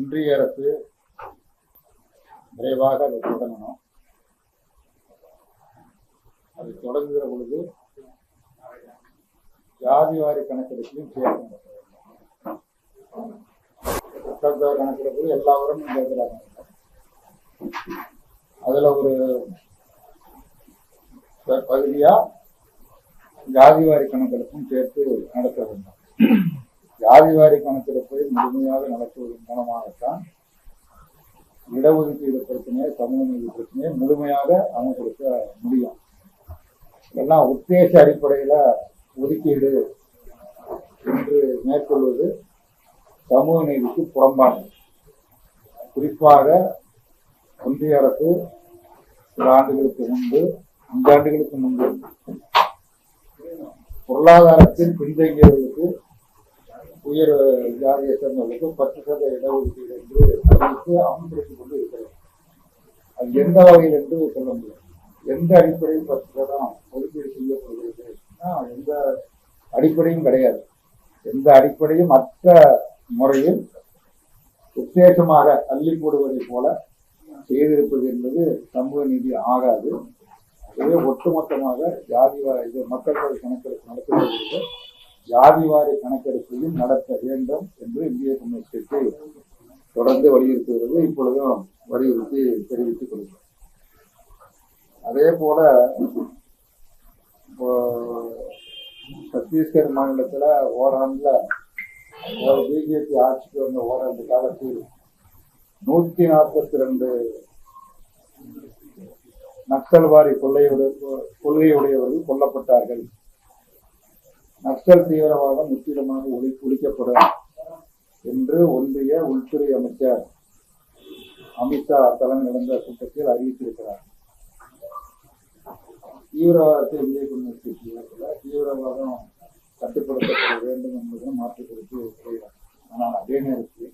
ஒன்றிய அரசு விரைவாக அதை தொடங்கணும். அது தொடங்குகிற பொழுது ஜாதிவாரி கணக்கெடுப்பையும் சேர்த்து நடத்த கணக்கெடுப்பு எல்லாரும் கேட்கிறாங்க அதுல ஒரு பகுதியாக ஜாதி ஜாதிவாரி கணக்கெடுப்பும் சேர்த்து நடத்த வேண்டும். ஜாதிவாரி கணக்கெடுப்பை முழுமையாக நடத்துவதன் மூலமாகத்தான் இடஒதுக்கீடு பிரச்சனையை சமூக நீதி பிரச்சனையை முழுமையாக அமல்படுத்த முடியும். எல்லாம் உத்தேச அடிப்படையில் ஒதுக்கீடு என்று மேற்கொள்வது சமூக நீதிக்கு புறம்பானது. குறிப்பாக ஒன்றிய அரசு சில ஆண்டுகளுக்கு முன்பு அஞ்சாண்டுகளுக்கு முன்பு பொருளாதாரத்தில் பின்தங்கியவர்களுக்கு உயர் ஜாதியை சேர்ந்தவர்களுக்கு பத்து சதவீத இடஒதுக்கீடு என்று அறிவித்து அமல்படுத்திக் கொண்டு இருக்கிறது அது எந்த வகையில் என்று சொல்ல முடியும் எந்த அடிப்படையில் பத்து சதம் ஒதுக்கீடு செய்யப்படுகிறது எந்த அடிப்படையும் கிடையாது. எந்த அடிப்படையும் மற்ற முறையில் உத்தேசமாக அள்ளி போடுவதை போல செய்திருப்பது என்பது சமூக நீதி ஆகாது. அதுவே ஒட்டுமொத்தமாக ஜாதி இது மக்கள் தொகை கணக்கெடுப்பு நடத்துவதற்கு ஜாதிவாரி கணக்கெடுப்பையும் நடத்த வேண்டும் என்று இந்திய கம்யூனிஸ்ட் கட்சி தொடர்ந்து வலியுறுத்துகிறது இப்பொழுதும் வலியுறுத்தி தெரிவித்துக் கொள்கிறோம். அதே போல சத்தீஸ்கர் மாநிலத்துல ஓராண்டுல ஒரு பிஜேபி ஆட்சிக்கு வந்த ஓராண்டு காலத்தில் நூத்தி நாற்பத்தி ரெண்டு நக்சல்வாரி கொள்ளையுடைய கொள்கையுடையவர்கள் கொல்லப்பட்டார்கள். நக்சல் தீவிரவாதம் முற்றிலுமாக ஒளி ஒழிக்கப்படும் என்று ஒன்றிய உள்துறை அமைச்சர் அமித்ஷா தலைமை நடந்த கூட்டத்தில் அறிவித்திருக்கிறார். தீவிரவாதத்தை விஜய் கொண்டிருக்கிற தீவிரவாதம் கட்டுப்படுத்தப்பட வேண்டும் என்பதும் மாற்று கருத்து ஆனால் அதே நேரத்தில்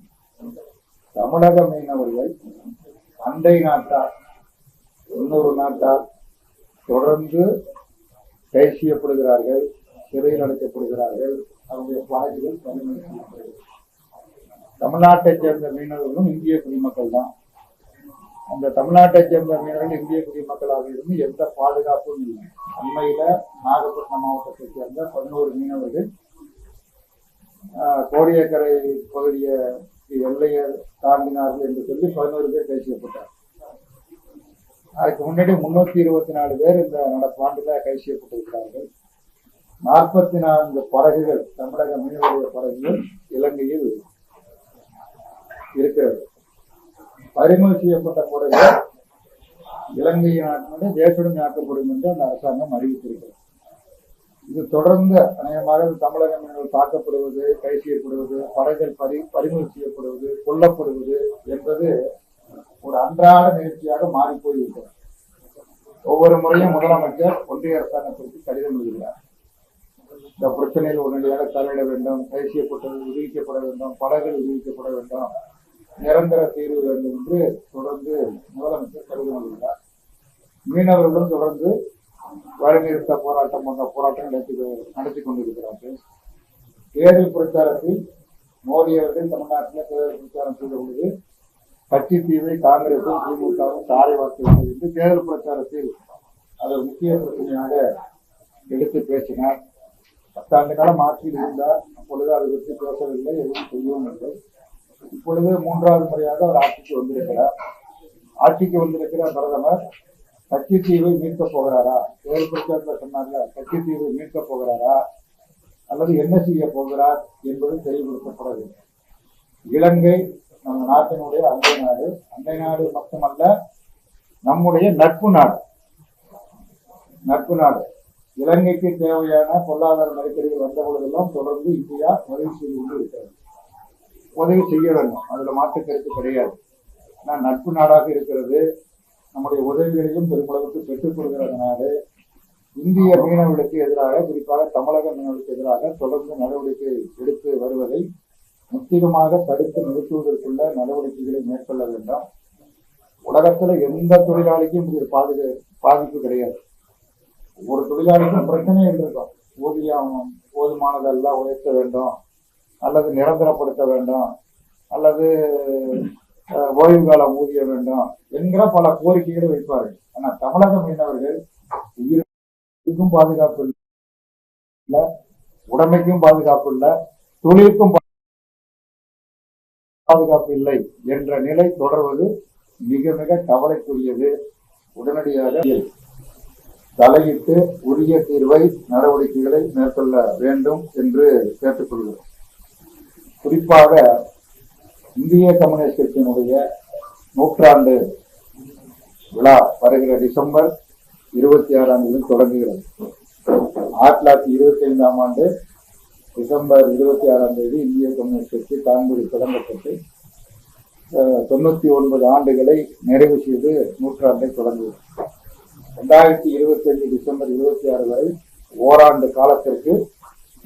தமிழக மீனவர்கள் அண்டை நாட்டார் இன்னொரு நாட்டார் தொடர்ந்து கைது செய்யப்படுகிறார்கள் சிறையில் அடைக்கப்படுகிறார்கள். அவருடைய படகுகள் பறிமுதல் செய்யப்படுகிறது தமிழ்நாட்டைச் சேர்ந்த மீனவர்களும் இந்திய குடிமக்கள் தான். அந்த தமிழ்நாட்டைச் சேர்ந்த மீனவர்கள் இந்திய குடிமக்களாக இருந்து எந்த பாதுகாப்பும் இல்லை. அண்மையில நாகப்பட்டினம் மாவட்டத்தைச் சேர்ந்த பதினோரு மீனவர்கள் கோடியக்கரை பகுதியை எல்லையை தாண்டினார்கள் என்று சொல்லி பதினோரு பேர் கைசியப்பட்டார் செய்யப்பட்டார் அதுக்கு முன்னாடி முன்னூத்தி இருபத்தி நாலு பேர் இந்த நடப்பாண்டுல கைது செய்யப்பட்டிருக்கிறார்கள். நாற்பத்தி நான்கு படகுகள் தமிழக மீனவருடைய படகுகள் இலங்கையில் இருக்கிறது. பறிமுதல் செய்யப்பட்ட படகுகள் இலங்கை நாட்டினுடைய தேசுடன் ஆக்கப்படும் என்று அந்த அரசாங்கம் அறிவித்திருக்கிறது. இது தொடர்ந்து அநேகமாக தமிழக மீனவர்கள் தாக்கப்படுவது கைது செய்யப்படுவது படகுகள் பறி பறிமுதல் செய்யப்படுவது கொல்லப்படுவது என்பது ஒரு அன்றாட நிகழ்ச்சியாக மாறி ஒவ்வொரு முறையும் முதலமைச்சர் ஒன்றிய அரசாங்கத்திற்கு கடிதம் எழுதுகிறார். இந்த பிரச்சனையில் உடனடியாக தலையிட வேண்டும் தேசிய கூட்டங்கள் விடுவிக்கப்பட வேண்டும் படகுகள் விடுவிக்கப்பட வேண்டும் நிரந்தர தீர்வு வேண்டும் என்று தொடர்ந்து முதலமைச்சர் கடிதம் எழுதுகிறார் மீனவர்களும் தொடர்ந்து வழிநிறுத்த போராட்டம் போன்ற போராட்டம் நடத்தி நடத்தி கொண்டிருக்கிறார்கள். தேர்தல் பிரச்சாரத்தில் மோடி அவர்கள் தமிழ்நாட்டில் தேர்தல் பிரச்சாரம் செய்த பொழுது கட்சித்தீவை காங்கிரசும் திமுகவும் தாரை வார்த்தை என்று தேர்தல் பிரச்சாரத்தில் அதை முக்கிய பிரச்சனையாக எடுத்து பேசினார். பத்தாண்டு காலம் ஆட்சியில் இருந்தார் அப்பொழுது அதை பற்றி பேசவில்லை எதுவும் செய்யவும் இல்லை இப்பொழுது மூன்றாவது முறையாக அவர் ஆட்சிக்கு வந்திருக்கிறார். ஆட்சிக்கு வந்திருக்கிற பிரதமர் கட்சித்தீவை மீட்கப் போகிறாரா? தேர்தல் பிரச்சாரத்தில் சொன்னார்ல கட்சித்தீவை மீட்கப் போகிறாரா? அல்லது என்ன செய்ய போகிறார் என்பது தெளிவுபடுத்தப்பட வேண்டும். இலங்கை நம்ம நாட்டினுடைய அண்டை நாடு. அண்டை நாடு மட்டுமல்ல நம்முடைய நட்பு நாடு. நட்பு நாடு. இலங்கைக்கு தேவையான பொருளாதார நெருக்கடிகள் வந்த பொழுதெல்லாம் தொடர்ந்து இந்தியா உதவி செய்து கொண்டு இருக்கிறது உதவி செய்ய வேண்டும். அதில் மாற்று கருத்து கிடையாது. ஆனால் நட்பு நாடாக இருக்கிறது. நம்முடைய உதவிகளையும் பெருமளவுக்கு பெற்றுக் கொடுக்கிற நாடு இந்திய மீனவர்களுக்கு எதிராக குறிப்பாக தமிழக மீனவர்களுக்கு எதிராக தொடர்ந்து நடவடிக்கை எடுத்து வருவதை முற்றிலுமாக தடுத்து நிறுத்துவதற்குள்ள நடவடிக்கைகளை மேற்கொள்ள வேண்டும். உலகத்தில் எந்த தொழிலாளிக்கும் இது பாதுகா பாதிப்பு கிடையாது. ஒவ்வொரு தொழிலாளிக்கும் பிரச்சனைகள் இருக்கும் ஊதியம் போதுமானதெல்லாம் உயர்த்த வேண்டும். அல்லது நிரந்தரப்படுத்த வேண்டும். அல்லது ஓய்வு காலம் ஊதிய வேண்டும் என்கிற பல கோரிக்கைகளை வைப்பார்கள். ஆனா தமிழக மீனவர்கள் உயிருக்கும் பாதுகாப்பு இல்லை உடமைக்கும் பாதுகாப்பு இல்லை தொழிலுக்கும் பாதுகாப்பு இல்லை என்ற நிலை தொடர்வது மிக மிக கவலைக்குரியது. உடனடியாக தலையிட்டு உரிய தீர்வை நடவடிக்கைகளை மேற்கொள்ள வேண்டும் என்று கேட்டுக்கொள்கிறோம். குறிப்பாக இந்திய கம்யூனிஸ்ட் கட்சியினுடைய நூற்றாண்டு விழா வருகிற டிசம்பர் இருபத்தி ஆறாம் தேதி தொடங்குகிறது. ஆயிரத்தி தொள்ளாயிரத்தி இருபத்தி ஐந்தாம் ஆண்டு டிசம்பர் இருபத்தி ஆறாம் தேதி இந்திய கம்யூனிஸ்ட் கட்சி கான்பூரி தொடங்கப்பட்டு தொண்ணூற்றி தொண்ணூத்தி ஒன்பது ஆண்டுகளை நிறைவு செய்து நூற்றாண்டை தொடங்குகிறது. ரெண்டாயிரத்தி இருபத்தி அஞ்சு டிசம்பர் இருபத்தி ஆறு வரை ஓராண்டு காலத்திற்கு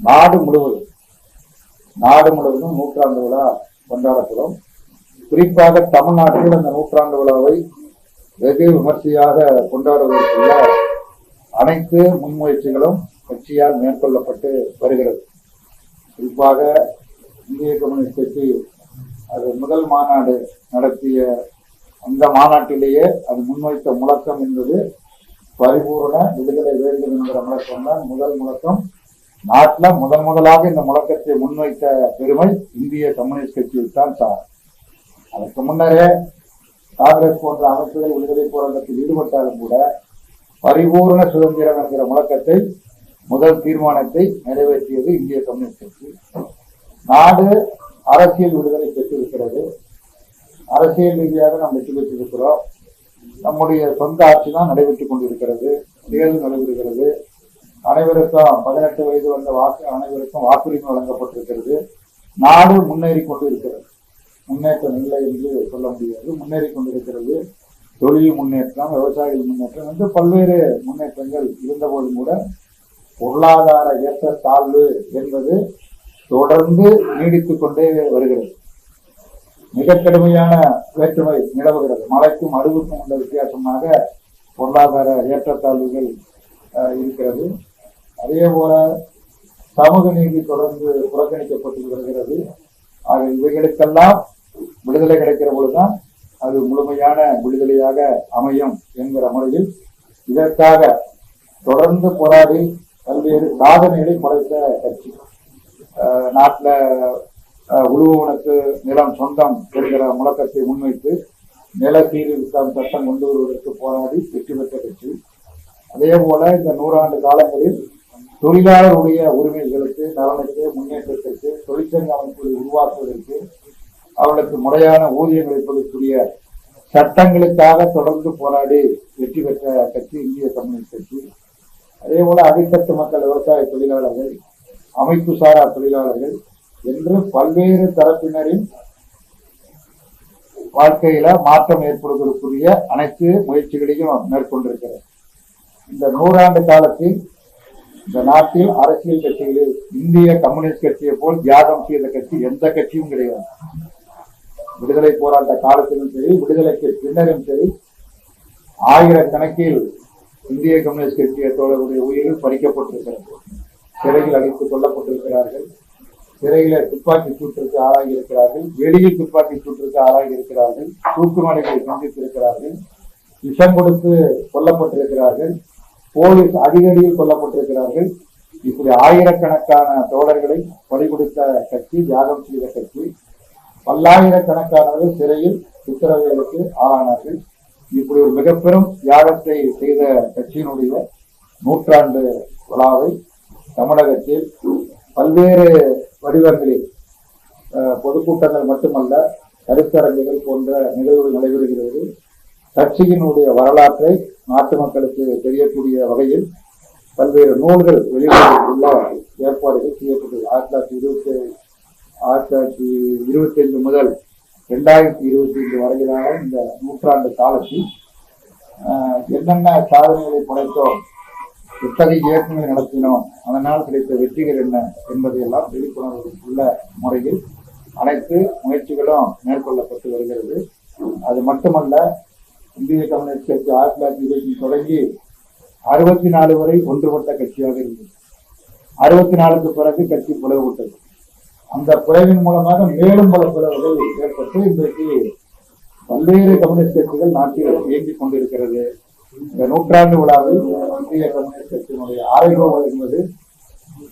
நாடு முழுவதும் நாடு முழுவதும் நூற்றாண்டு விழா கொண்டாடப்படும். குறிப்பாக தமிழ்நாட்டில் அந்த நூற்றாண்டு விழாவை வெகு விமர்சையாக கொண்டாடுவதற்குள்ள அனைத்து முன்முயற்சிகளும் கட்சியால் மேற்கொள்ளப்பட்டு வருகிறது. குறிப்பாக இந்திய கம்யூனிஸ்ட் கட்சி அது முதல் மாநாடு நடத்திய அந்த மாநாட்டிலேயே அது முன்வைத்த முழக்கம் என்பது பரிபூரண விடுதலை வேண்டும் என்கிற முழக்கம் தான் முதல் முழக்கம். நாட்டில் முதன் முதலாக இந்த முழக்கத்தை முன்வைத்த பெருமை இந்திய கம்யூனிஸ்ட் கட்சியில் தான் சார். அதற்கு முன்னரே காங்கிரஸ் போன்ற அமைப்புகள் விடுதலை போராட்டத்தில் ஈடுபட்டாலும் கூட பரிபூரண சுதந்திரம் என்கிற முழக்கத்தை முதல் தீர்மானத்தை நிறைவேற்றியது இந்திய கம்யூனிஸ்ட் கட்சி. நாடு அரசியல் விடுதலை பெற்றிருக்கிறது. அரசியல் ரீதியாக நாம் வெற்றி பெற்றிருக்கிறோம். நம்முடைய சொந்த ஆட்சி தான் நடைபெற்றுக் கொண்டிருக்கிறது தேர்தல் நடைபெறுகிறது. அனைவருக்கும் பதினெட்டு வயது வந்த வாக்கு அனைவருக்கும் வாக்குரிமை வழங்கப்பட்டிருக்கிறது. நாடு முன்னேறி கொண்டிருக்கிறது. முன்னேற்றம் இல்லை என்று சொல்ல முடியாது. முன்னேறி கொண்டிருக்கிறது. தொழில் முன்னேற்றம் விவசாயிகள் முன்னேற்றம் என்று பல்வேறு முன்னேற்றங்கள் இருந்தபோதும் கூட பொருளாதார ஏற்றத்தாழ்வு என்பது தொடர்ந்து நீடித்து கொண்டே வருகிறது. மிக கடுமையான வேற்றுமை நிலவுகிறது. மலைக்கும் அடுவுக்கும் உள்ள வித்தியாசமாக பொருளாதார ஏற்றத்தாழ்வுகள் இருக்கிறது. அதே போல சமூக நீதி தொடர்ந்து புறக்கணிக்கப்பட்டு வருகிறது. ஆக இவைகளுக்கெல்லாம் விடுதலை கிடைக்கிற பொழுதுதான் அது முழுமையான விடுதலையாக அமையும் என்கிற முறையில் இதற்காக தொடர்ந்து போராடி பல்வேறு சாதனைகளை குறைத்த கட்சி. நாட்டில் உழுவனுக்கு உழுவவனுக்கு நிலம் சொந்தம் என்கிற முழக்கத்தை முன்வைத்து நில சீர்திருத்தம் சட்டம் கொண்டு வருவதற்கு போராடி வெற்றி பெற்ற கட்சி அதே போல இந்த நூறாண்டு காலங்களில் தொழிலாளருடைய உரிமைகளுக்கு நலனுக்கு முன்னேற்றத்திற்கு தொழிற்சங்க அமைப்புகளை உருவாக்குவதற்கு அவர்களுக்கு முறையான ஊதியம் அளிப்பதற்குரிய சட்டங்களுக்காக தொடர்ந்து போராடி வெற்றி பெற்ற கட்சி இந்திய கம்யூனிஸ்ட் கட்சி. அதே போல அடித்தட்டு மக்கள் விவசாய தொழிலாளர்கள் அமைப்பு சாரா தொழிலாளர்கள் என்று பல்வேறு தரப்பினரின் வாழ்க்கையில மாற்றம் ஏற்படுவதற்குரிய அனைத்து முயற்சிகளையும் மேற்கொண்டிருக்கிறது. இந்த நூறாண்டு காலத்தில் இந்த நாட்டில் அரசியல் கட்சிகளில் இந்திய கம்யூனிஸ்ட் கட்சியை போல் தியாகம் செய்த கட்சி எந்த கட்சியும் கிடையாது. விடுதலை போராட்ட காலத்திலும் சரி விடுதலைக்கு பின்னரும் சரி ஆயிரக்கணக்கில் இந்திய கம்யூனிஸ்ட் கட்சியை தோழருடைய உயிரில் பறிக்கப்பட்டிருக்கிறது. சிறையில் அழைத்துக் கொல்லப்பட்டிருக்கிறார்கள். சிறையில துப்பாக்கி சூட்டிற்கு ஆளாகி இருக்கிறார்கள். வெளியில் துப்பாக்கி சூட்டிற்கு ஆளாகி இருக்கிறார்கள். தூக்குமலைகளை சந்தித்திருக்கிறார்கள். விஷம் கொடுத்து கொல்லப்பட்டிருக்கிறார்கள். போலீஸ் அதிகடியில் கொல்லப்பட்டிருக்கிறார்கள். இப்படி ஆயிரக்கணக்கான தோழர்களை பறி கொடுத்த கட்சி தியாகம் செய்த கட்சி பல்லாயிரக்கணக்கானவர்கள் சிறையில் சித்திரவேலுக்கு ஆளானார்கள். இப்படி ஒரு மிக பெரும் தியாகத்தை செய்த கட்சியினுடைய நூற்றாண்டு விழாவை தமிழகத்தில் பல்வேறு வடிவங்களில் பொதுக்கூட்டங்கள் மட்டுமல்ல கருத்தரங்குகள் போன்ற நிகழ்வுகள் நடைபெறுகிறது. கட்சியினுடைய வரலாற்றை நாட்டு மக்களுக்கு தெரியக்கூடிய வகையில் பல்வேறு நூல்கள் வெளியிடுவதற்குள்ள ஏற்பாடுகள் செய்யப்பட்டது. ஆயிரத்தி தொள்ளாயிரத்தி இருபத்தி ஆயிரத்தி தொள்ளாயிரத்தி இருபத்தி ஐந்து முதல் ரெண்டாயிரத்தி இருபத்தி ஐந்து வரையிலான இந்த நூற்றாண்டு காலத்தில் என்னென்ன சாதனைகளை படைத்தோம் எத்தகைய இயக்கங்களை நடத்தினோம். அதனால் கிடைத்த வெற்றிகள் என்ன என்பதையெல்லாம் விழிப்புணர்வுக்குள்ள முறையில் அனைத்து முயற்சிகளும் மேற்கொள்ளப்பட்டு வருகிறது. அது மட்டுமல்ல இந்திய கம்யூனிஸ்ட் கட்சி ஆயிரத்தி தொள்ளாயிரத்தி இருபத்தி தொடங்கி அறுபத்தி நாலு வரை ஒன்றுபட்ட கட்சியாக இருந்தது. அறுபத்தி நாலுக்கு பிறகு கட்சி பிளவுபட்டது அந்த பிளவின் மூலமாக மேலும் பல பிளவுகள் ஏற்பட்டு இன்றைக்கு பல்வேறு கம்யூனிஸ்ட் கட்சிகள் நாட்டில் இயங்கிக் கொண்டிருக்கிறது. இந்த நூற்றாண்டு விழாவில் இந்திய கம்யூனிஸ்ட் கட்சியினுடைய ஆய்வு என்பது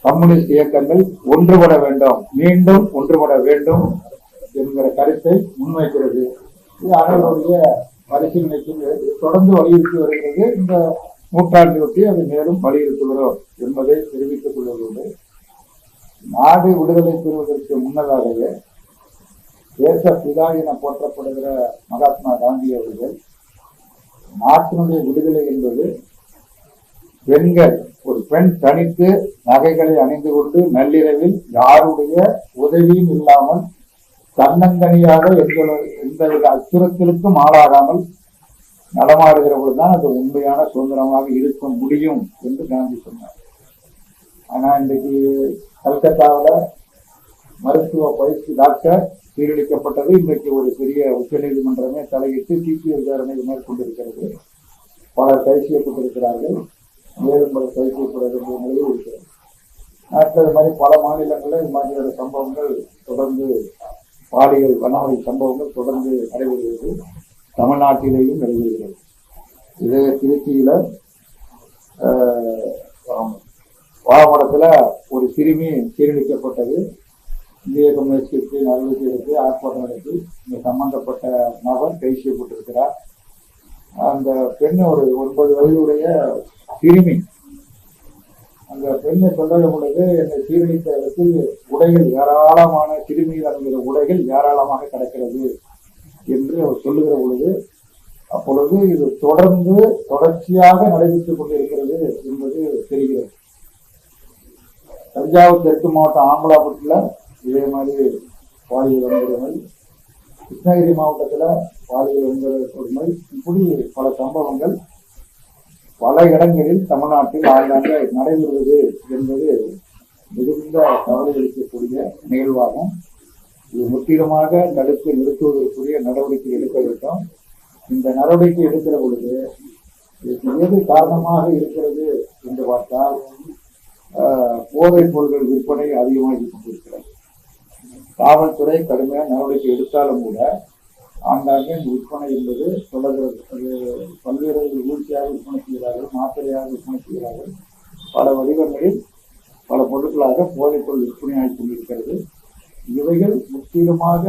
கம்யூனிஸ்ட் இயக்கங்கள் ஒன்றுபட வேண்டும் மீண்டும் ஒன்றுபட வேண்டும் என்கிற கருத்தை முன்வைக்கிறது. இது அவர்களுடைய பரிசீலனைக்கு தொடர்ந்து வலியுறுத்தி வருகிறது. இந்த நூற்றாண்டையொட்டி அதை மேலும் வலியுறுத்துகிறோம் என்பதை தெரிவித்துக் கொள்வதோடு நாடு விடுதலை பெறுவதற்கு முன்னதாகவே தேச பிதா என போற்றப்படுகிற மகாத்மா காந்தி அவர்கள் நாட்டினுடைய விடுதலை என்பது பெண்கள் ஒரு பெண் தனித்து நகைகளை அணிந்து கொண்டு நள்ளிரவில் யாருடைய உதவியும் இல்லாமல் தன்னந்தனியாக எந்த எந்தவித அச்சுறுத்தலுக்கும் ஆளாகாமல் நடமாடுகிற பொழுதுதான் அது உண்மையான சுதந்திரமாக இருக்க முடியும் என்று காந்தி சொன்னார். ஆனா இன்றைக்கு கல்கத்தாவில் மருத்துவ பயிற்சி டாக்டர் சீரழிக்கப்பட்டது. இன்றைக்கு ஒரு பெரிய உச்ச நீதிமன்றமே தலையிட்டு சிபிஐ விசாரணை மேற்கொண்டிருக்கிறது. பலர் கைது செய்யப்பட்டிருக்கிறார்கள். மேலும் பலர் கைது செய்யப்பட வேண்டிய நிலையில் இருக்கிறது. அடுத்தது மாதிரி பல மாநிலங்களில் இது மாதிரியான சம்பவங்கள் தொடர்ந்து பாலியல் வனவழி சம்பவங்கள் தொடர்ந்து நடைபெறுகிறது. தமிழ்நாட்டிலேயும் நடைபெறுகிறது. இது திருச்சியில் வாகமடத்துல ஒரு சிறுமி சீரழிக்கப்பட்டது. இந்திய கம்யூனிஸ்ட் கட்சி நடவடிக்கை எடுத்து ஆர்ப்பாட்டம் நடத்தி இங்க சம்பந்தப்பட்ட நபர் கைது செய்யப்பட்டிருக்கிறார். அந்த பெண் ஒரு ஒன்பது வயதுடைய சிறுமி. அந்த பெண்ணை சொல்லும் பொழுது என்னை சீரழித்த இடத்தில் உடைகள் ஏராளமான சிறுமியில் அணுகிற உடைகள் ஏராளமாக கிடக்கிறது என்று அவர் சொல்லுகிற பொழுது அப்பொழுது இது தொடர்ந்து தொடர்ச்சியாக நடைபெற்றுக் கொண்டிருக்கிறது என்பது தெரிகிறது. தஞ்சாவூர் தெற்கு மாவட்டம் ஆம்பலாபுரத்தில் இதே மாதிரி பாலியல் வன்கொடுமை கிருஷ்ணகிரி மாவட்டத்தில் பாலியல் வன்கொடுமை இப்படி பல சம்பவங்கள் பல இடங்களில் தமிழ்நாட்டில் ஆங்காங்க நடைபெறுவது என்பது மிகுந்த கவலை அளிக்கக்கூடிய நிகழ்வாகும். இது முற்றிலுமாக தடுத்து நிறுத்துவதற்குரிய நடவடிக்கை எடுக்க வேண்டும். இந்த நடவடிக்கை எடுக்கிற பொழுது இதுக்கு எது காரணமாக இருக்கிறது என்று பார்த்தால் போதைப் பொருட்கள் விற்பனை அதிகமாகி கொண்டிருக்கிறது. காவல்துறை கடுமையாக நடவடிக்கை எடுத்தாலும் கூட ஆங்காங்கே விற்பனை என்பது தொடர்கிறது. அது பல்வேறு ஊழ்ச்சியாக விற்பனை செய்கிறார்கள் மாத்திரையாக விற்பனை செய்கிறார்கள். பல வடிவங்களில் பல பொருட்களாக போதைப் பொருள் விற்பனையாகி கொண்டிருக்கிறது. இவைகள் முற்றிலுமாக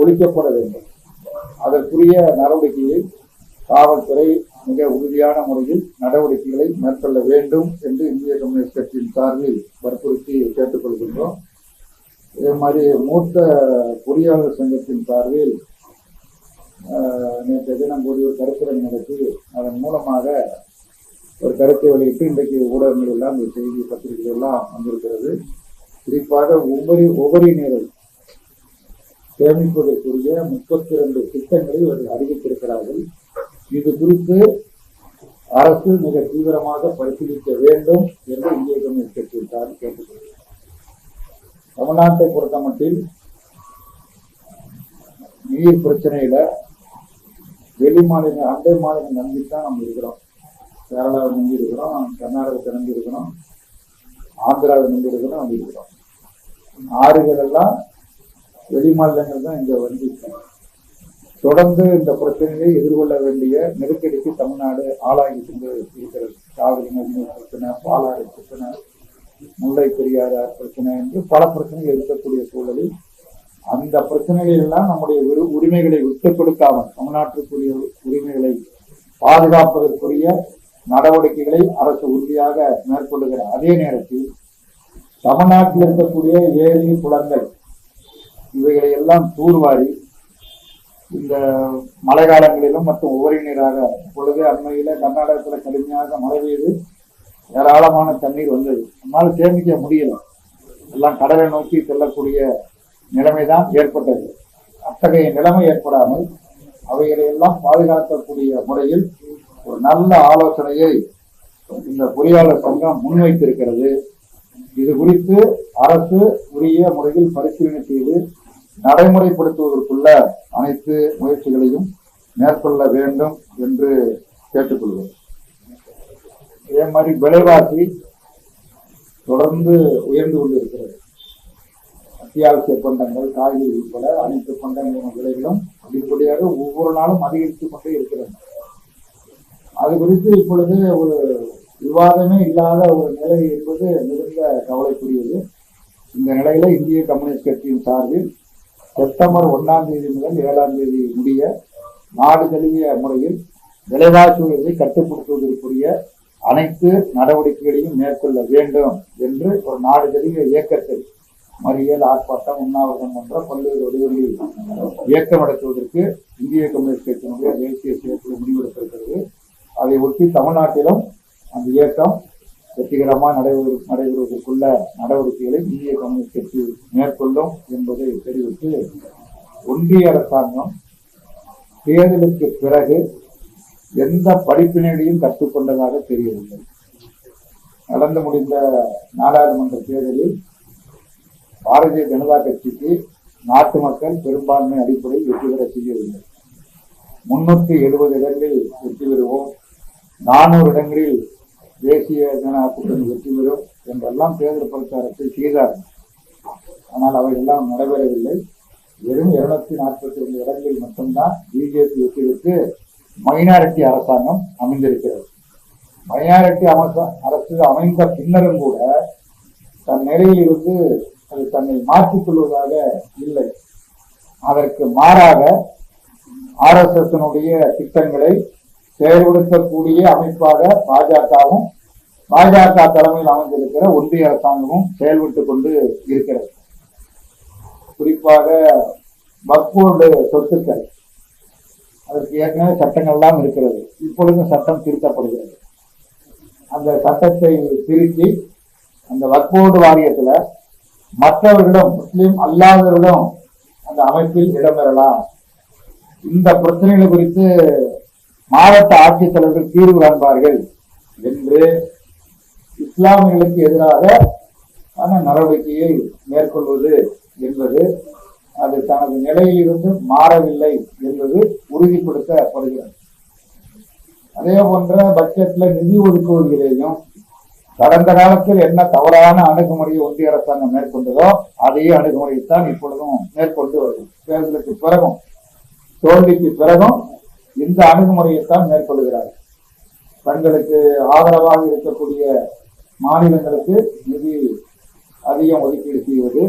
ஒழிக்கப்பட வேண்டும். அதற்குரிய நடவடிக்கையை காவல்துறை மிக உறுதியான முறையில் நடவடிக்கைகளை மேற்கொள்ள வேண்டும் என்று இந்திய கம்யூனிஸ்ட் கட்சியின் சார்பில் வற்புறுத்தி கேட்டுக்கொள்கின்றோம். இதே மாதிரி மூத்த பொறியாளர் சங்கத்தின் சார்பில் நேற்று தினம் கூடிய ஒரு கருத்துரை நடத்தி அதன் மூலமாக ஒரு கருத்தை வெளியிட்டு இன்றைக்கு ஊடகங்கள் எல்லாம் இந்த செய்தி பத்திரிகைகள் எல்லாம் வந்திருக்கிறது. குறிப்பாக உபரி உபரி நீரை சேமிப்பதற்குரிய முப்பத்தி இரண்டு திட்டங்களை இவர்கள் அறிவித்திருக்கிறார்கள். இது குறித்து அரசு மிக தீவிரமாக பரிசீலிக்க வேண்டும் என்று இந்திய கம்யூனிஸ்ட் கட்சியின் சார்பில் கேட்டுக்கொள்கிறேன். தமிழ்நாட்டை பொறுத்தமட்டில் நீர் பிரச்சனையில வெளி மாநில அண்டை மாநிலம் நம்பித்தான் நம்ம இருக்கிறோம். கேரளாவை நம்பி இருக்கிறோம் கர்நாடகத்தை நம்பி இருக்கிறோம் ஆந்திராவை நம்பி இருக்கிறோம் நம்பி இருக்கிறோம். ஆறுகள் எல்லாம் வெளி மாநிலங்கள் தான் இங்க வந்து தொடர்ந்து இந்த பிரச்சனையை எதிர்கொள்ள வேண்டிய நெருக்கடிக்கு தமிழ்நாடு ஆளாகி கொண்டு இருக்கிறது. காவிரி பிரச்சனை பாலாறு பிரச்சனை முல்லை பெரியாறு பிரச்சனை என்று பல பிரச்சனைகள் இருக்கக்கூடிய சூழலில் அந்த பிரச்சனைகள் எல்லாம் நம்முடைய உரிமைகளை விட்டுக் கொடுக்காமல் தமிழ்நாட்டிற்குரிய உரிமைகளை பாதுகாப்பதற்குரிய நடவடிக்கைகளை அரசு உறுதியாக மேற்கொள்ளுகிற அதே நேரத்தில் தமிழ்நாட்டில் இருக்கக்கூடிய ஏரி குளங்கள் இவைகளை எல்லாம் தூர்வாரி இந்த மழை காலங்களிலும் மற்றும் உபரி நீராக இப்பொழுது அண்மையில் கர்நாடகத்தில் கடுமையாக மழை பெய்து ஏராளமான தண்ணீர் வந்தது நம்மால் சேமிக்க முடியல. எல்லாம் கடலை நோக்கி செல்லக்கூடிய நிலைமைதான் ஏற்பட்டது. அத்தகைய நிலைமை ஏற்படாமல் அவைகளை எல்லாம் பாதுகாக்கக்கூடிய முறையில் ஒரு நல்ல ஆலோசனையை இந்த பொறியாளர் சங்கம் முன்வைத்திருக்கிறது. இது குறித்து அரசு உரிய முறையில் பரிசீலனை செய்து நடைமுறைப்படுத்துவதற்குள்ள அனைத்து முயற்சிகளையும் மேற்கொள்ள வேண்டும் என்று கேட்டுக்கொள்வோம் இதே மாதிரி விலைவாசி தொடர்ந்து உயர்ந்து கொண்டிருக்கிறது. அத்தியாவசிய பண்டங்கள் காய்கறி உட்பட அனைத்து பண்டங்களின் விலைகளும் அடிப்படையாக ஒவ்வொரு நாளும் அதிகரித்துக் கொண்டே இருக்கிறது. அது குறித்து இப்பொழுது ஒரு விவாதமே இல்லாத ஒரு நிலை என்பது மிகுந்த கவலைக்குரியது. இந்த நிலையில இந்திய கம்யூனிஸ்ட் கட்சியின் சார்பில் செப்டம்பர் ஒன்றாம் தேதி முதல் ஏழாம் தேதி முடிய நாடு தழுவிய முறையில் விலைவாசி உயர்வை கட்டுப்படுத்துவதற்குரிய அனைத்து நடவடிக்கைகளையும் மேற்கொள்ள வேண்டும் என்று ஒரு நாடு தழுவிய இயக்கத்தை மறியல் ஆர்ப்பாட்டம் உண்ணாவிரதம் போன்ற பல்வேறு வழிகளில் இயக்கம் நடத்துவதற்கு இந்திய கம்யூனிஸ்ட் கட்சியினுடைய தேசிய செயற்குழு முடிவெடுத்திருக்கிறது. அதை ஒட்டி தமிழ்நாட்டிலும் அந்த இயக்கம் வெற்றிகரமாக நடைபெறு நடைபெறுவதற்குள்ள நடவடிக்கைகளை இந்திய கம்யூனிஸ்ட் கட்சி மேற்கொள்ளும் என்பதை தெரிவித்து ஒன்றிய அரசாங்கம் தேர்தலுக்கு பிறகு எந்த படிப்பினைகளையும் கற்றுக்கொண்டதாக தெரியவில்லை. நடந்து முடிந்த நாடாளுமன்ற தேர்தலில் பாரதிய ஜனதா கட்சிக்கு நாட்டு மக்கள் பெரும்பான்மை அடிப்படையில் வெற்றி பெற செய்யவில்லை. முன்னூற்றி எழுபது இடங்களில் வெற்றி பெறுவோம். நானூறு இடங்களில் தேசிய ஜனநாயக கூட்டணி வெற்றி பெறும் என்றெல்லாம் தேர்தல் பிரச்சாரத்தை செய்தார் ஆனால் அவையெல்லாம் நடைபெறவில்லை. வெறும் இருநூத்தி நாற்பத்தி ரெண்டு இடங்களில் மட்டும்தான் பிஜேபி வெற்றி பெற்று மைனாரிட்டி அரசாங்கம் அமைந்திருக்கிறது. மைனாரிட்டி அமைச்ச அரசு அமைந்த பின்னரும் கூட தன் நிலையில் இருந்து அது தன்னை மாற்றிக் கொள்வதாக இல்லை. அதற்கு மாறாக ஆர்எஸ்எஸ்னுடைய திட்டங்களை செயல்படுத்தக்கூடிய அமைப்பாக பாஜகவும் பாஜக தலைமையில் அமைந்திருக்கிற ஒன்றிய அரசாங்கமும் செயல்பட்டுக் கொண்டு இருக்கிறது. குறிப்பாக வக்போர்டு சொத்துக்கள். அதற்கு ஏற்கனவே சட்டங்கள்லாம் இருக்கிறது. இப்பொழுதும் சட்டம் திருத்தப்படுகிறது. அந்த சட்டத்தை திருத்தி அந்த வக்போர்டு வாரியத்தில் மற்றவர்களிடம் முஸ்லீம் அல்லாதவர்களிடம் அந்த அமைப்பில் இடம்பெறலாம். இந்த பிரச்சனைகள் குறித்து மாவட்ட ஆட்சித்தலைவர்கள் தீர்வு காண்பார்கள் என்று இஸ்லாமியர்களுக்கு எதிராக ஆன நடவடிக்கையை மேற்கொள்வது என்பது அது தனது நிலையில் இருந்து மாறவில்லை என்பது உறுதிப்படுத்தப்படுகிறது. அதே போன்ற பட்ஜெட்ல நிதி ஒதுக்குவதிலேயும் கடந்த காலத்தில் என்ன தவறான அணுகுமுறையை ஒன்றிய அரசாங்கம் மேற்கொண்டதோ அதே அணுகுமுறையைத்தான் இப்பொழுதும் மேற்கொண்டு வருகிறது. தேர்தலுக்கு பிறகும் தோல்விக்கு பிறகும் இந்த அணுகுமுறையைத்தான் மேற்கொள்கிறார்கள். தங்களுக்கு ஆதரவாக இருக்கக்கூடிய மாநிலங்களுக்கு நிதி அதிகம் ஒதுக்கீடு செய்வது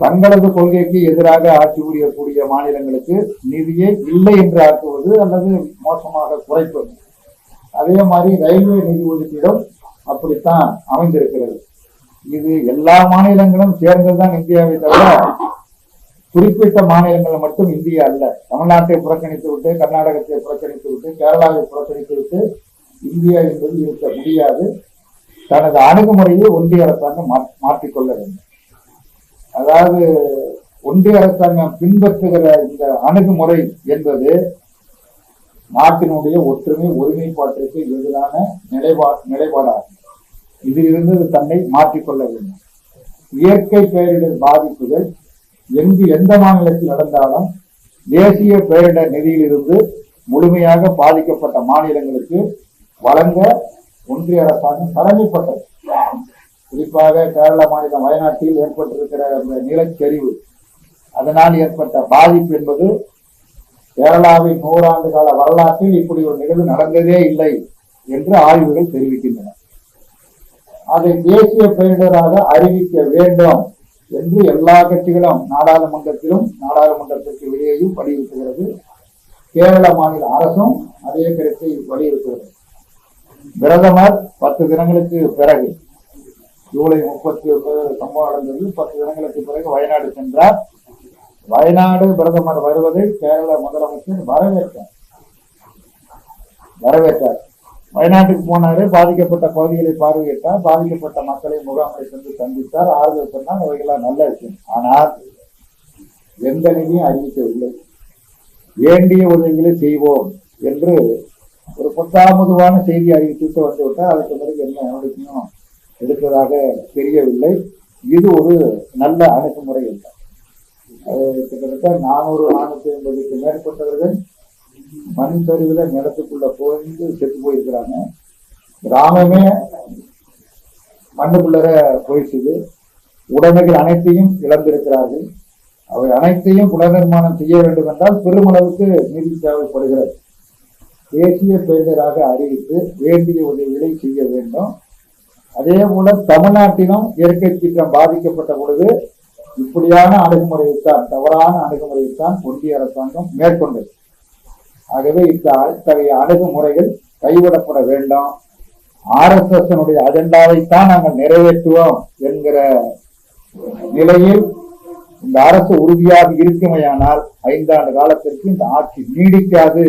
தங்களது கொள்கைக்கு எதிராக ஆட்சி புரியக்கூடிய மாநிலங்களுக்கு நிதியை இல்லை என்று ஆக்குவது அல்லது மோசமாக குறைப்பது. அதே மாதிரி ரயில்வே நிதி ஒதுக்கீடும் அப்படித்தான் அமைந்திருக்கிறது. இது எல்லா மாநிலங்களும் சேர்ந்ததுதான் இந்தியாவை தவிர குறிப்பிட்ட மாநிலங்கள் மட்டும் இந்தியா அல்ல. தமிழ்நாட்டை புறக்கணித்து விட்டு கர்நாடகத்தை புறக்கணித்து விட்டு கேரளாவை புறக்கணித்து விட்டு இந்தியா என்பது இருக்க முடியாது. தனது அணுகுமுறையை ஒன்றிய அரசாங்கம் மாற்றிக்கொள்ள வேண்டும். அதாவது ஒன்றிய அரசாங்கம் பின்பற்றுகிற இந்த அணுகுமுறை என்பது நாட்டினுடைய ஒற்றுமை ஒருமைப்பாட்டிற்கு எதிரான நிலைப்பா நிலைப்பாடாகும். இதிலிருந்து தன்னை மாற்றிக்கொள்ள வேண்டும். இயற்கை பேரிடர் பாதிப்புகள் எங்கு எந்த மாநிலத்தில் நடந்தாலும் தேசிய பேரிடர் நிதியிலிருந்து முழுமையாக பாதிக்கப்பட்ட மாநிலங்களுக்கு வழங்க ஒன்றிய அரசாங்கம் கடமைப்பட்டது. குறிப்பாக கேரள மாநிலம் வயநாட்டில் ஏற்பட்டிருக்கிற அந்த நிலச்சரிவு அதனால் ஏற்பட்ட பாதிப்பு என்பது கேரளாவின் நூறாண்டு கால வரலாற்றில் இப்படி ஒரு நிகழ்வு நடந்ததே இல்லை என்று ஆய்வுகள் தெரிவிக்கின்றன. அதை தேசிய பேரிடராக அறிவிக்க வேண்டும் என்று எல்லா கட்சிகளும் நாடாளுமன்றத்திலும் நாடாளுமன்றத்திற்கு வெளியேயும் வலியுறுத்துகிறது. கேரள மாநில அரசும் அதே கருத்தை வலியுறுத்துகிறது. பிரதமர் பத்து தினங்களுக்கு பிறகு ஜூலை முப்பத்தி ஒன்பது சம்பவம் நடந்தது. பத்து தினங்களுக்கு பிறகு வயநாடு சென்றார். வயநாடு பிரதமர் வருவதை கேரள முதலமைச்சர் வரவேற்றார். வரவேற்றார். வயநாட்டுக்கு போனாரு. பாதிக்கப்பட்ட பகுதிகளை பார்வையிட்டார். பாதிக்கப்பட்ட மக்களை முகாமை சென்று சந்தித்தார். ஆறுதல் சொன்னால் அவைகளாம் நல்ல விஷயம். ஆனால் எந்த நிதியும் அறிவிக்கவில்லை வேண்டிய உதவிகளை செய்வோம் என்று ஒரு புத்தாமுதுவான செய்தி அறிவித்து வந்துவிட்டால் அதுக்கு பிறகு என்ன? நடக்கணும் எடுப்பதாக தெரியவில்லை. இது ஒரு நல்ல அணுகுமுறை அல்ல அது கிட்டத்தட்ட நானூறு நானூத்தி ஐம்பதுக்கு மேற்பட்டவர்கள் மண் சரிவில் நிலத்துக்குள்ள போயிருந்து செத்து போயிருக்கிறாங்க. கிராமமே மண்ணுக்குள்ளர போயிடுச்சுது. உடைமைகள் அனைத்தையும் இழந்திருக்கிறார்கள். அவை அனைத்தையும் புனர்நிர்மாணம் செய்ய வேண்டும் என்றால் பெருமளவுக்கு நிதி தேவைப்படுகிறது. தேசிய பேரிடராக அறிவித்து வேண்டிய உதவிகளை செய்ய வேண்டும். அதே போல தமிழ்நாட்டிலும் இயற்கை சீற்றம் பாதிக்கப்பட்ட பொழுது இப்படியான அணுகுமுறையைத்தான் தவறான அணுகுமுறையைத்தான் ஒன்றிய அரசாங்கம் மேற்கொண்டது. ஆகவே இந்த இத்தகைய அணுகுமுறைகள் கைவிடப்பட வேண்டும். ஆர்எஸ்எஸ்னுடைய அஜெண்டாவைத்தான் நாங்கள் நிறைவேற்றுவோம் என்கிற நிலையில் இந்த அரசு உறுதியாக இருக்குமையானால் ஐந்தாண்டு காலத்திற்கு இந்த ஆட்சி நீடிக்காது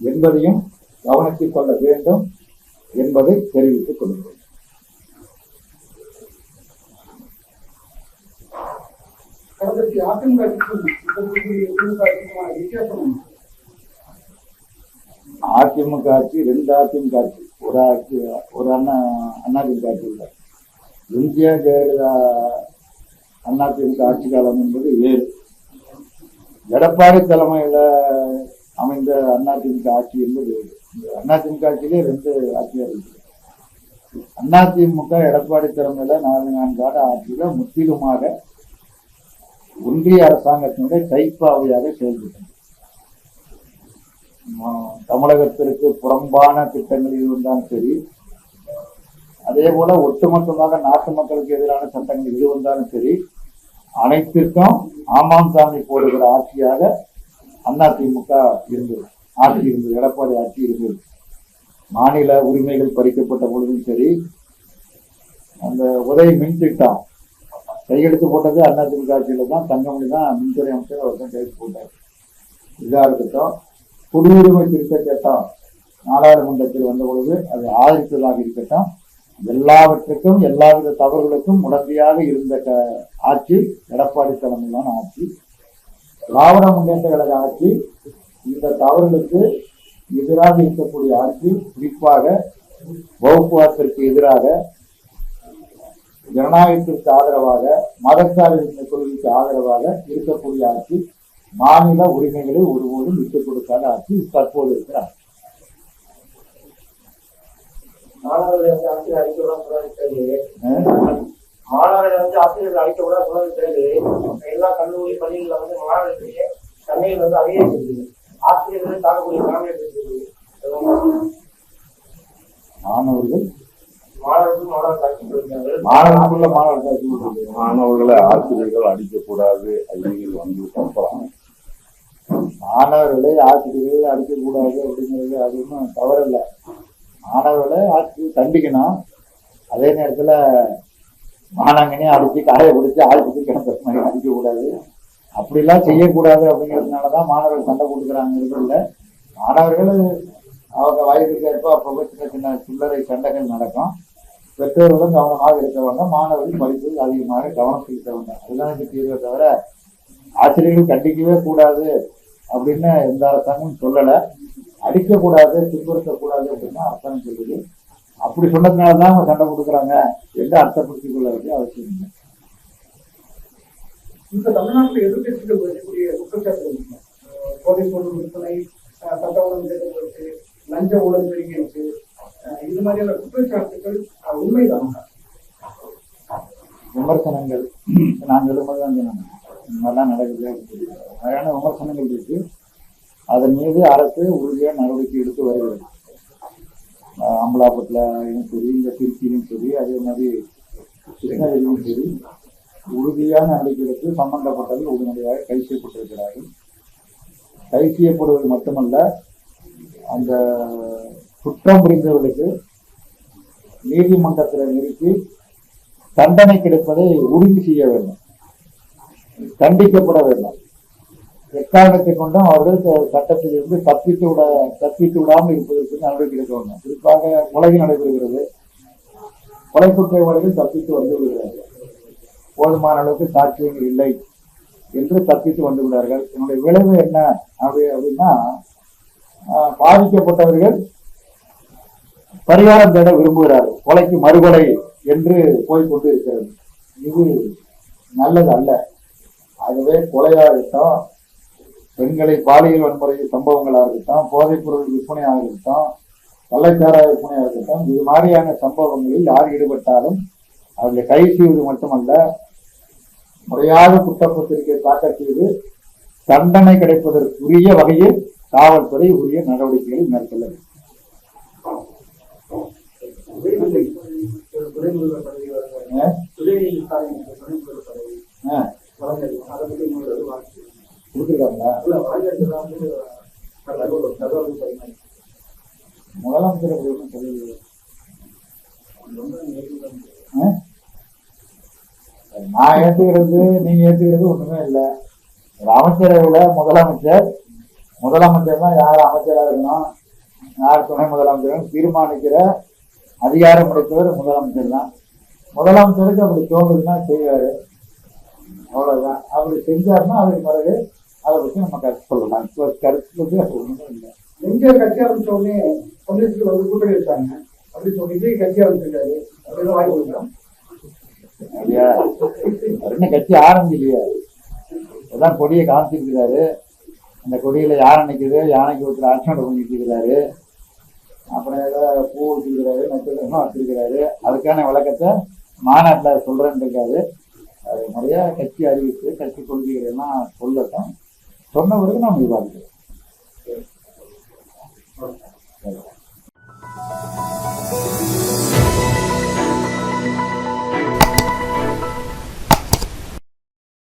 என்பதையும் கவனத்தில் கொள்ள வேண்டும் என்பதை தெரிவித்துக் கொள்கிறேன். கடந்த அதிமுக வித்தியாசம் அதிமுக ஆட்சி ரெண்டு அதிமுக ஆட்சி ஒரு ஆட்சி ஒரு அண்ணா அதிமுக ஆட்சி இல்லை எம்ஜிஆர் ஜெயலலிதா அதிமுக ஆட்சி காலம் என்பது ஏழு எடப்பாடி தலைமையில் அமைந்த அதிமுக ஆட்சி என்பது ஏழு இந்த அதிமுக ஆட்சியிலே ரெண்டு ஆட்சியார் அண்ணா அதிமுக எடப்பாடி தலைமையில் நாலு நான்கு ஆண்டு ஆட்சியில் முற்றிலுமாக ஒன்றிய அரசாங்கத்தினுடைய கைப்பாவையாக செயல்பட்டது. தமிழகத்திற்கு புறம்பான திட்டங்கள் இருந்தாலும் சரி அதே போல ஒட்டுமொத்தமாக நாட்டு மக்களுக்கு எதிரான சட்டங்கள் எது வந்தாலும் சரி அனைத்திற்கும் ஆமாம் சாமி போடுகிற ஆட்சியாக அதிமுக இருந்தது. ஆட்சி இருந்தது எடப்பாடி ஆட்சி இருந்தது. மாநில உரிமைகள் பறிக்கப்பட்ட பொழுதும் சரி அந்த உதவி மின் திட்டம் கையெழுத்து போட்டது அண்ணா திமுக ஆட்சியில் தான். தங்கமணி தான் மின்துறை அமைச்சர் அவர் தான் கையெழுத்து போட்டார். இதாக இருக்கட்டும். குடியுரிமை திருத்த சட்டம் நாடாளுமன்றத்தில் வந்த பொழுது அது ஆதரித்ததாக இருக்கட்டும். எல்லாவற்றுக்கும் எல்லாவித தவறுகளுக்கும் உடந்தையாக இருந்த க- ஆட்சி எடப்பாடி தலைமையிலான ஆட்சி திராவிட முன்னேற்ற கழக ஆட்சி இந்த தவறுகளுக்கு எதிராக இருக்கக்கூடிய ஆட்சி குறிப்பாக வகுப்புவாதத்திற்கு எதிராக ஜனநாயகத்திற்கு ஆதரவாக மதச்சார்பின்மை கொள்கைக்கு ஆதரவாக இருக்கக்கூடிய ஆட்சி மாநில உரிமைகளை ஒருபோதும் விட்டுக் கொடுக்காத ஆட்சி தற்போது இருக்கிற ஆட்சி. மாணவர்களை வந்து ஆசிரியர்கள் அழைக்க கூடாது எல்லா கல்லூரி பள்ளிகளில் வந்து மாணவர்களுடைய தன்மைகள் வந்து அதிகரிச்சிருக்கு. ஆசிரியர்கள் தாக்கக்கூடிய மாணவர்கள் மாணவர்கள் மாணவர் மாணவர்களுக்குள்ள மாணவர்கள் மாணவர்களை ஆசிரியர்கள் அடிக்கக்கூடாது அப்படின்னு வந்து அப்புறம் மாணவர்களை ஆசிரியர்கள் அடிக்கக்கூடாது அப்படிங்கிறது அது ஒன்றும் தவறில்லை. மாணவர்களை ஆசிரியர் தண்டிக்கணும். அதே நேரத்துல மாணவங்கனே அடிச்சு காய பிடிச்சி ஆசிரியர் கிடந்த மாதிரி அடிக்கக்கூடாது. அப்படிலாம் செய்யக்கூடாது அப்படிங்கிறதுனாலதான் மாணவர்கள் சண்டை கொடுக்குறாங்கிறது இல்லை. மாணவர்கள் அவங்க வயதுக்கு ஏற்ப அப்பப்போ சின்ன சின்ன சில்லறை சண்டைகள் நடக்கும். பெற்றோர்களும் கவனமாக இருக்க வேண்டும். மாணவர்கள் படிப்பில் அதிகமாக கவனம் செலுத்த வேண்டும். அதுதான் இந்த தீர்வை தவிர ஆசிரியர்கள் கண்டிக்கவே கூடாது அப்படின்னு எந்த அரசாங்கமும் சொல்லலை. அடிக்கக்கூடாது துன்புறுத்தக்கூடாது அப்படின்னு அரசாங்கம் சொல்லுது. அப்படி சொன்னதுனால தான் அவங்க சண்டை கொடுக்குறாங்க என்று அர்த்தப்படுத்திக் கொள்ள வேண்டிய அவசியம் இல்லை. இந்த தமிழ்நாட்டில் எதிர்கட்சிகள் வைக்கக்கூடிய குற்றச்சாட்டு போதைப் பொருள் விற்பனை சட்ட ஒழுங்கு லஞ்ச ஊழல் பெருகியிருக்கு இது மாதிரியான குற்றச்சாட்டுகள் உண்மைதான். விமர்சனங்கள். நான் சொல்லும்போது தான் சொன்னாங்க. இந்த மாதிரிலாம் நடக்குது. அப்படின்னு நிறையான விமர்சனங்கள் இருக்கு. அதன் மீது அரசு உறுதியாக நடவடிக்கை எடுத்து வருகிறது. அஹ் சரி இந்த திருச்சியிலும் சரி அதே மாதிரி கிருஷ்ணகிரியிலும் சரி உறுதியான நடவடிக்கை எடுத்து சம்பந்தப்பட்டவர்கள் உடனடியாக கை செய்யப்பட்டிருக்கிறார்கள். கை செய்யப்படுவது மட்டுமல்ல அந்த குற்றம் புரிந்தவர்களுக்கு நீதிமன்றத்தில் நிறுத்தி தண்டனை கிடைப்பதை உறுதி செய்ய வேண்டும். தண்டிக்கப்பட வேண்டும். எக்காரணத்தை கொண்டும் அவர்கள் சட்டத்தில் இருந்து தப்பித்து விட தப்பித்து விடாமல் இருப்பதற்கு நடவடிக்கை எடுக்க வேண்டும். குறிப்பாக கொலை நடைபெறுகிறது. கொலை குற்றவாளிகள் தப்பித்து வந்து விடுகிறார்கள். போதுமான அளவுக்கு சாட்சியங்கள் இல்லை என்று தப்பித்து வந்து விடுவார்கள் என்னுடைய விளைவு என்ன அப்படி அப்படின்னா பாதிக்கப்பட்டவர்கள் பரிகாரம் தேட விரும்புகிறார். கொலைக்கு மறுகொலை என்று போய்கொண்டு இருக்கிறது இது நல்லது அல்ல. ஆகவே கொலையாகட்டும் பெண்களை பாலியல் வன்முறை சம்பவங்களாக இருக்கட்டும் போதைப்பொருள் விற்பனையாக இருக்கட்டும் கள்ளச்சாராய விற்பனையாக இருக்கட்டும் இது மாதிரியான சம்பவங்களில் யார் ஈடுபட்டாலும் அவர்களை கை செய்வது மட்டுமல்ல முறையாக குற்றப்பத்திரிகை தாக்கல் செய்து தண்டனை கிடைப்பதற்குரிய வகையில் காவல்துறை உரிய நடவடிக்கைகளை மேற்கொள்ள வேண்டும். முதலமைச்சர் ஆ? நான் ஏத்துக்கிறது நீங்க ஏத்துக்கிறது ஒண்ணுமே இல்லை ஒரு அமைச்சரவையில முதலமைச்சர் முதலமைச்சர் தான் யார் அமைச்சராக இருக்கணும் யார் துணை முதலமைச்சர் தீர்மானிக்கிற அதிகாரம் படைத்தவர் முதலமைச்சர் தான் முதலமைச்சருக்கு அப்படி தோணுதுன்னா செய்வாரு. அவ்வளவுதான். அப்படி செஞ்சாருன்னா அதுக்கு பிறகு அதை பத்தி நம்ம கருத்து சொல்லலாம். இப்போ கருத்து வந்து அது ஒண்ணுமே இல்லை. எங்க கட்சி ஆரம்பிச்ச உடனே கம்யூனிஸ்ட்கள் வந்து கூட்டணி வச்சாங்க அப்படி சொல்லி விஜய் கட்சி ஆரம்பிச்சிருக்காரு அப்படின்னு வாய்ப்பு இருக்கா அப்படியா இன்னும் கட்சி ஆரம்பிக்கலையே? அதான் கொடியை காமிச்சிருக்கிறாரு. அந்த கொடியில யானை நிக்குது? யானைக்கு ஒருத்தர் அர்ச்சனை பண்ணிட்டு இருக்கிறாரு. அப்புறம் ஏதோ பூ வச்சிருக்கிறாரு நட்சத்திரமும் வச்சிருக்கிறாரு. அதுக்கான விளக்கத்தை மாநாட்டில் சொல்கிறேன்னு இருக்காரு. அது நிறையா கட்சி அறிவித்து கட்சி கொள்கைகள் எல்லாம் சொல்லட்டும். சொன்ன பிறகு நாம் விவாதிக்கிறோம் சரி.